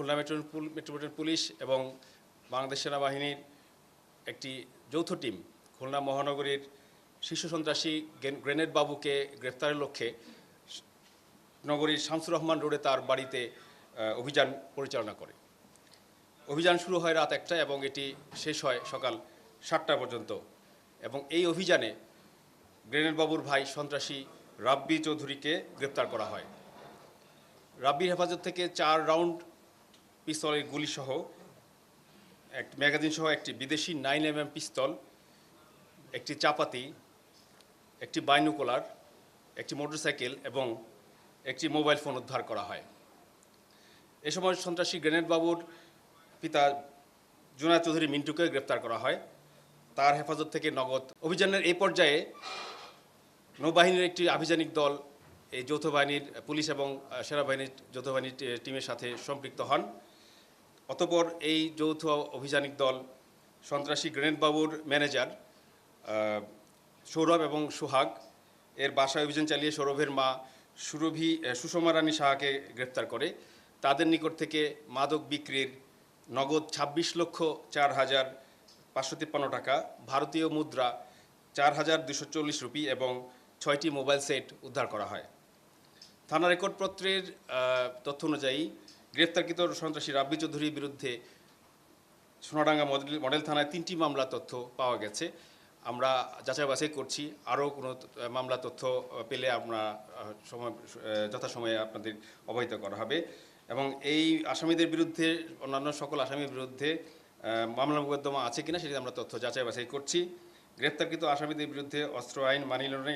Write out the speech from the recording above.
Khulna metro metropolitan police এবং বাংলাদেশ সেনাবাহিনীর একটি যৌথ টিম খুলনা মহানগরীর শীর্ষ সন্ত্রাসী গ্রেনেড বাবুকে গ্রেফতারের লক্ষ্যে নগরীর শামসুর রহমান রোডে তার বাড়িতে অভিযান পরিচালনা করে। অভিযান শুরু হয় রাত একটা এবং এটি শেষ হয় সকাল সাতটা পর্যন্ত এবং এই অভিযানে গ্রেনেড বাবুর ভাই সন্ত্রাসী রাব্বি চৌধুরীকে গ্রেপ্তার করা হয়। রাব্বির হেফাজত থেকে চার রাউন্ড পিস্তলের গুলিসহ এক ম্যাগাজিন সহ একটি বিদেশি নাইন এম পিস্তল, একটি চাপাতি, একটি বাইনোকুলার, একটি মোটরসাইকেল এবং একটি মোবাইল ফোন উদ্ধার করা হয়। এ সময় সন্ত্রাসী গ্রেনেড বাবুর পিতা জুনা চৌধুরী মিন্টুকে গ্রেপ্তার করা হয়। তার হেফাজত থেকে নগদ অভিযানের এই পর্যায়ে নৌবাহিনীর একটি আভিযানিক দল এই যৌথ বাহিনীর পুলিশ এবং সেনাবাহিনীর যৌথ বাহিনীর টিমের সাথে সম্পৃক্ত হন। অতপর এই যৌথ অভিযানিক দল সন্ত্রাসী গ্রেনেড বাবুর ম্যানেজার সৌরভ এবং সোহাগ, এর বাসায় অভিযান চালিয়ে সৌরভের মা সুরভি সুষমা রানী সাহাকে গ্রেপ্তার করে। তাদের নিকট থেকে মাদক বিক্রির নগদ ছাব্বিশ লক্ষ চার হাজার পাঁচশো তিপ্পান্ন টাকা, ভারতীয় মুদ্রা চার হাজার দুশো চল্লিশ রুপি এবং ছয়টি মোবাইল সেট উদ্ধার করা হয়। থানা রেকর্ডপত্রের তথ্য অনুযায়ী গ্রেপ্তারকৃত সন্ত্রাসী রাব্বি চৌধুরীর বিরুদ্ধে সোনাডাঙ্গা মডেল মডেল থানায় তিনটি মামলা তথ্য পাওয়া গেছে। আমরা যাচাই বাছাই করছি, আরও কোনো মামলা তথ্য পেলে আমরা সময় যথাসময়ে আপনাদের অবহিত করা হবে। এবং এই আসামিদের বিরুদ্ধে, অন্যান্য সকল আসামির বিরুদ্ধে মামলা মোকদ্দমা আছে কিনা সেটি আমরা তথ্য যাচাই বাছাই করছি। গ্রেপ্তারকৃত আসামিদের বিরুদ্ধে অস্ত্র আইন মানি লন্ডারিং